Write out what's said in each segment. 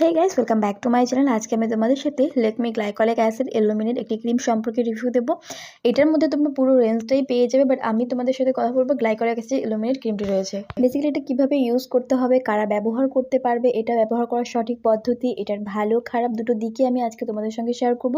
Hey guys welcome back to my channel আজকে আমি তোমাদের সাথে লেকমি গ্লাইকলিক অ্যাসিড এলুমিনেট একটি ক্রিম সম্পর্কে রিভিউ দেবো। এটার মধ্যে তোমরা পুরো রেঞ্জটাই পেয়ে যাবে বাট আমি তোমাদের সাথে কথা বলব গ্লাইকলিক অ্যাসিড এলুমিনেট ক্রিমটি রয়েছে। বেসিক্যালি এটা কীভাবে ইউজ করতে হবে, কারা ব্যবহার করতে পারবে, এটা ব্যবহার করার সঠিক পদ্ধতি, এটার ভালো খারাপ দুটো দিকে আমি আজকে তোমাদের সঙ্গে শেয়ার করব।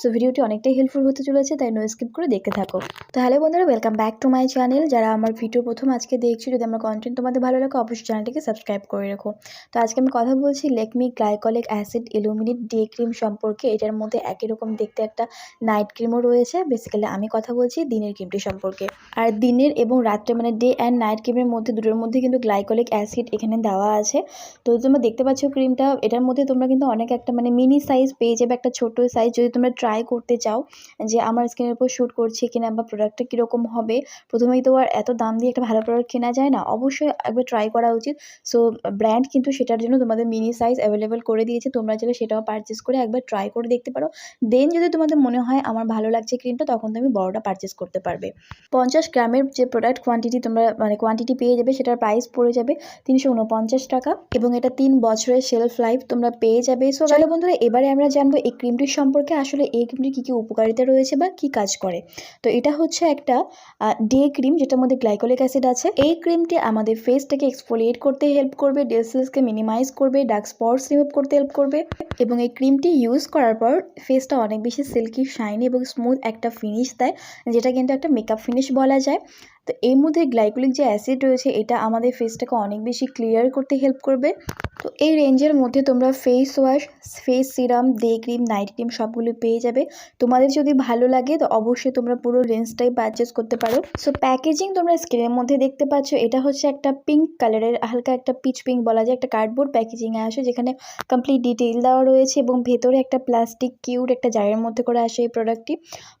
সো ভিডিওটি অনেকটাই হেল্পফুল হতে চলেছে, তাই নো স্কিপ করে দেখতে থাকো। তাহলে বন্ধুরা welcome back to my channel যারা আমার ভিডিও প্রথম আজকে দেখছ, যদি আমার কন্টেন্ট তোমাদের ভালো লাগে, অবশ্যই চ্যানেলটিকে সাবস্ক্রাইব করে রাখো। তো আজকে আমি কথা বলছি Lakme glycolic acid illuminate day cream সম্পর্কে এটার মধ্যে একই রকম দেখতে একটা নাইট ক্রিমও রয়েছে। বেসিক্যালি আমি কথা বলছি দিনের ক্রিমটি সম্পর্কে। আর দিনের এবং রাত্রে মানে ডে অ্যান্ড নাইট ক্রিমের মধ্যে দুটোর মধ্যে কিন্তু গ্লাইকলিক অ্যাসিড এখানে দেওয়া আছে। তো তোমরা দেখতে পাচ্ছ ক্রিমটা, এটার মধ্যে তোমরা কিন্তু অনেক একটা মানে মিনি সাইজ পেয়ে যাবে, একটা ছোট সাইজ যদি তোমরা ট্রাই করতে চাও যে আমার স্কিনের উপর শ্যুট করছে কিনা বা প্রোডাক্টটা কীরকম হবে। প্রথমেই তো আর এত দাম দিয়ে একটা ভালো প্রোডাক্ট কেনা যায় না। অবশ্যই একবার ট্রাই করা উচিত। সো ব্র্যান্ড কিন্তু সেটার জন্য তোমাদের মিনি সাইজ অ্যাভেলেবেল করে দিয়েছে, তোমরা চাইলে সেটাও পারচেস করে একবার ট্রাই করে দেখতে পারো। দেন যদি তোমাদের মনে হয় আমার ভালো লাগছে ক্রিমটা তখন তুমি বড়টা পারচেস করতে পারবে। পঞ্চাশ গ্রামের যে প্রোডাক্ট কোয়ান্টিটি তোমরা মানে কোয়ান্টিটি পেয়ে যাবে, সেটার প্রাইস পড়ে যাবে তিনশো উনপঞ্চাশ টাকা এবং এটা তিন বছরের শেলফ লাইফ তোমরা পেয়ে যাবে। সো চলো বন্ধুরা, এবারে আমরা জানব এই ক্রিমটির সম্পর্কে, আসলে এই ক্রিমটির কী কী উপকারিতা রয়েছে বা কী কাজ করে। তো এটা হচ্ছে একটা ডে ক্রিম যেটার মধ্যে গ্লাইকোলিক অ্যাসিড আছে। এই ক্রিমটি আমাদের ফেসটাকে এক্সফোলিয়েট করতে হেল্প করবে সেলসকে মিনিমাইজ করবে ডার্ক স্পটস রিমুভ করতে হেল্প করবে। এবং এই ক্রিমটি ইউজ করার পর ফেসটা অনেক বেশি সিল্কি শাইনি এবং স্মুথ একটা ফিনিশ দেয়, যেটা কিন্তু একটা মেকআপ ফিনিশ বলা যায়। তো এর মধ্যে গ্লাইকোলিক যে অ্যাসিড রয়েছে, এটা আমাদের ফেসটাকে অনেক বেশি ক্লিয়ার করতে হেল্প করবে। তো এই রেঞ্জের মধ্যে তোমরা face wash face serum day cream night cream সবগুলো পেয়ে যাবে। তোমাদের যদি ভালো লাগে, তো অবশ্যই তোমরা পুরো রেঞ্জটাই পারচেস করতে পারো। সো প্যাকেজিং তোমরা স্ক্রিনের মধ্যে দেখতে পাচ্ছ, এটা হচ্ছে একটা পিঙ্ক কালারের হালকা একটা পিচ পিঙ্ক বলা যায়, একটা কার্ডবোর্ড প্যাকেজিংয়ে আসে, যেখানে কমপ্লিট ডিটেইল দেওয়া রয়েছে এবং ভেতরে একটা প্লাস্টিক কিউট একটা জারের মধ্যে করে আসে এই প্রোডাক্টটি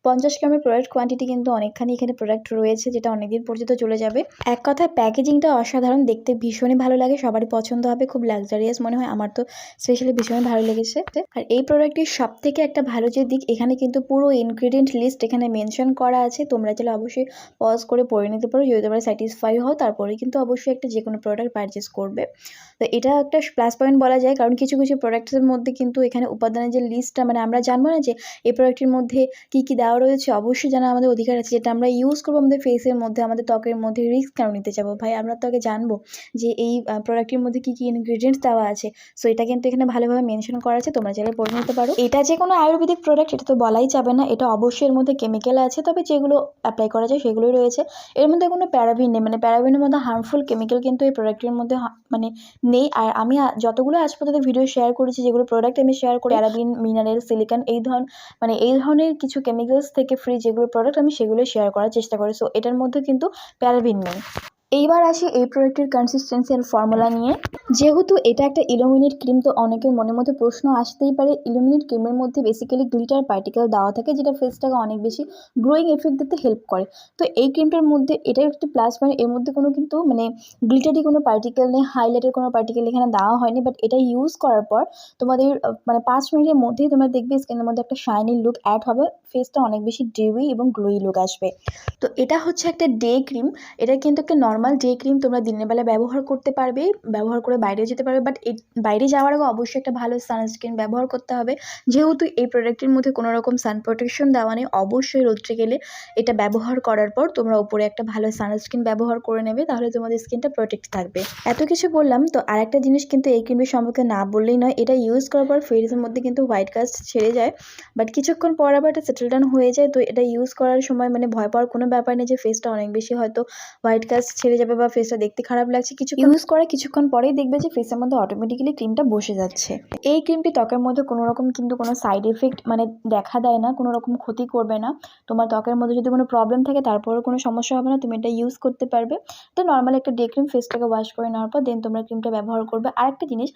পঞ্চাশ গ্রামের প্রোডাক্ট কোয়ান্টিটি কিন্তু অনেকখানি এখানে প্রোডাক্ট রয়েছে, যেটা অনেকদিন পর্যন্ত চলে যাবে। এক কথায় প্যাকেজিংটা অসাধারণ। দেখতে ভীষণই ভালো লাগে। সবারই পছন্দ হবে। খুব লাক্সারিয়াস মনে হয়। আমার তো স্পেশালি ভীষণই ভালো লেগেছে। আর এই প্রোডাক্টটির সব থেকে একটা ভালো যে দিক, এখানে কিন্তু পুরো ইনগ্রিডিয়েন্ট লিস্ট এখানে মেনশন করা আছে। তোমরা চাইলে অবশ্যই পজ করে পড়ে নিতে পারো। যদি তোমরা স্যাটিসফাই হও, তারপরে কিন্তু অবশ্যই একটা যে কোনো প্রোডাক্ট পারচেস করবে। তো এটা একটা প্লাস পয়েন্ট বলা যায়। কারণ কিছু কিছু প্রোডাক্টের মধ্যে কিন্তু এখানে উপাদানের যে লিস্টটা মানে আমরা জানব না যে এই প্রোডাক্টের মধ্যে কী কী দেওয়া রয়েছে, অবশ্যই জানা আমাদের অধিকার আছে। যেটা আমরা ইউজ করব আমাদের ফেসের মধ্যে আমাদের ত্বকের মধ্যে রিস্ক কেন নিতে যাব? ভাই, আমরা তো আগে জানব যে এই প্রোডাক্টের মধ্যে কী কী ইনগ্রিডিয়েন্টস দেওয়া আছে। সো এটা কিন্তু এখানে ভালোভাবে মেনশন করা আছে, তোমরা চাইলে পড়ে নিতে পারো। এটা যে কোনো আয়ুর্বেদিক প্রোডাক্ট এটা তো বলাই যাবে না। এটা অবশ্যই এর মধ্যে কেমিক্যাল আছে, তবে যেগুলো অ্যাপ্লাই করা যায় সেগুলোই রয়েছে। এর মধ্যে কোনো প্যারাবিন নেই মানে প্যারাবিনের মধ্যে হার্মফুল কেমিক্যাল কিন্তু এই প্রোডাক্টের মধ্যে মানে নেই। আর আমি যতগুলো আজ পর্যন্ত ভিডিও শেয়ার করেছি, যেগুলো প্রোডাক্ট আমি শেয়ার করি প্যারাবিন মিনারেল সিলিকন এই ধরন মানে এই ধরনের কিছু কেমিক্যালস থেকে ফ্রি যেগুলো প্রোডাক্ট আমি সেগুলো শেয়ার করার চেষ্টা করি। সো এটার মধ্যে কিন্তু প্যারাবিন নেই। এইবার আসি এই প্রোডাক্টের কনসিস্টেন্সি আর ফর্মুলা নিয়ে। যেহেতু এটা একটা ইলুমিনেট ক্রিম তো অনেকের মনের মধ্যে প্রশ্ন আসতেই পারে ইলুমিনেট ক্রিমের মধ্যে বেসিক্যালি গ্লিটার পার্টিকেল দেওয়া থাকে, যেটা ফেসটাকে অনেক বেশি গ্রোয়িং এফেক্ট দিতে হেল্প করে। তো এই ক্রিমটার মধ্যে এটার একটি প্লাস পয়েন্ট এর মধ্যে কোনো কিন্তু মানে গ্লিটারি কোনো পার্টিকেল নেই হাইলাইটের কোনো পার্টিকেল এখানে দেওয়া হয়নি বাট এটা ইউজ করার পর তোমাদের মানে পাঁচ মিনিটের মধ্যেই তোমরা দেখবে স্কিনের মধ্যে একটা শাইনি লুক অ্যাড হবে ফেসটা অনেক বেশি ডেউই এবং গ্লোই লুক আসবে। তো এটা হচ্ছে একটা ডে ক্রিম এটা কিন্তু একটা নর্মাল ডে ক্রিম তোমরা দিনের বেলা ব্যবহার করতে পারবে, ব্যবহার করে বাইরে যেতে পারবে বাট বাইরে যাওয়ার আগে অবশ্যই একটা ভালো সানস্ক্রিন ব্যবহার করতে হবে। যেহেতু এই প্রোডাক্টের মধ্যে কোনো রকম সান প্রোটেকশন দেওয়া নেই, অবশ্যই রোদ্রে গেলে এটা ব্যবহার করার পর তোমরা উপরে একটা ভালো সানস্ক্রিন ব্যবহার করে নেবে, তাহলে তোমাদের স্কিনটা প্রোটেক্ট থাকবে। এত কিছু বললাম, তো আরেকটা জিনিস কিন্তু এই ক্রিমের সম্পর্কে না বললেই নয়, এটা ইউজ করার পর ফেসের মধ্যে কিন্তু হোয়াইট কাস্ট ছেড়ে যায় বাট কিছুক্ষণ পর আবার এটা সেটেল ডাউন হয়ে যায়, তো এটা ইউজ করার সময় মানে ভয় পাওয়ার কোনো ব্যাপার নেই যে ফেসটা অনেক বেশি হয়তো হোয়াইট কাস্ট ছেড়ে যাবে বা ফেসটা দেখতে খারাপ লাগছে কিছু ইউজ করে কিছুক্ষণ পরেই দেখবে যে ফেসের মধ্যে অটোমেটিক্যালি ক্রিমটা বসে যাচ্ছে। এই ক্রিমটি ত্বকের মধ্যে কোনো রকম কিন্তু কোনো সাইড এফেক্ট মানে দেখা দেয় না, কোনো রকম ক্ষতি করবে না। তোমার ত্বকের মধ্যে যদি কোনো প্রবলেম থাকে, তারপরেও কোনো সমস্যা হবে না, তুমি এটা ইউজ করতে পারবে। তো নর্মাল একটা ডে ক্রিম ফেসটাকে ওয়াশ করে নেওয়ার পর দেন তোমরা ক্রিমটা ব্যবহার করবে। আরেকটা জিনিস,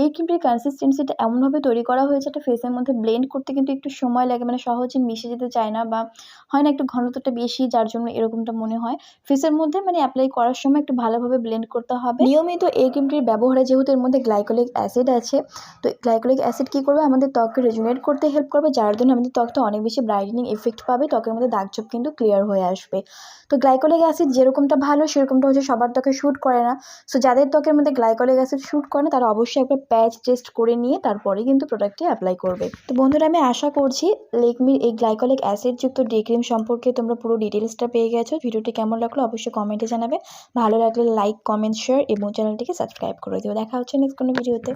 এই ক্রিমটির কনসিস্টেন্সিটা এমনভাবে তৈরি করা হয়েছে একটা ফেসের মধ্যে ব্লেন্ড করতে কিন্তু একটু সময় লাগে মানে সহজে মিশে যেতে চায় না বা হয় না একটু ঘনত্বটা বেশি, যার জন্য এরকমটা মনে হয়। ফেসের মধ্যে মানে অ্যাপ্লাই করার সময় একটু ভালোভাবে ব্লেন্ড করতে হবে। নিয়মিত এই ক্রিমটির ব্যবহারে যেহেতু এর মধ্যে গ্লাইকোলিক অ্যাসিড আছে, তো গ্লাইকোলিক অ্যাসিড কী করবে? আমাদের ত্বককে রেজুনেট করতে হেল্প করবে, যার জন্য আমাদের ত্বকটা অনেক বেশি ব্রাইটেনিং এফেক্ট পাবে, ত্বকের মধ্যে দাগ ছোপ কিন্তু ক্লিয়ার হয়ে আসবে। তো গ্লাইকোলিক অ্যাসিড যেরকমটা ভালো, সেরকমটা হচ্ছে সবার ত্বকে শ্যুট করে না। সো যাদের ত্বকের মধ্যে গ্লাইকোলিক অ্যাসিড শ্যুট করে না, তারা অবশ্যই একবার প্যাচ টেস্ট করে নিয়ে তারপরে কিন্তু প্রোডাক্টটি অ্যাপ্লাই করবে। তো বন্ধুরা, আমি আশা করছি লেকমির এই গ্লাইকোলিক অ্যাসিডযুক্ত ডে ক্রিম সম্পর্কে তোমরা পুরো ডিটেলসটা পেয়ে গেছো। ভিডিওটি কেমন লাগল অবশ্যই কমেন্টে জানাবে। ভালো লাগলে লাইক কমেন্ট শেয়ার এবং চ্যানেলটিকে সাবস্ক্রাইব করে দিও। দেখা হচ্ছে নেক্সট কোনো ভিডিওতে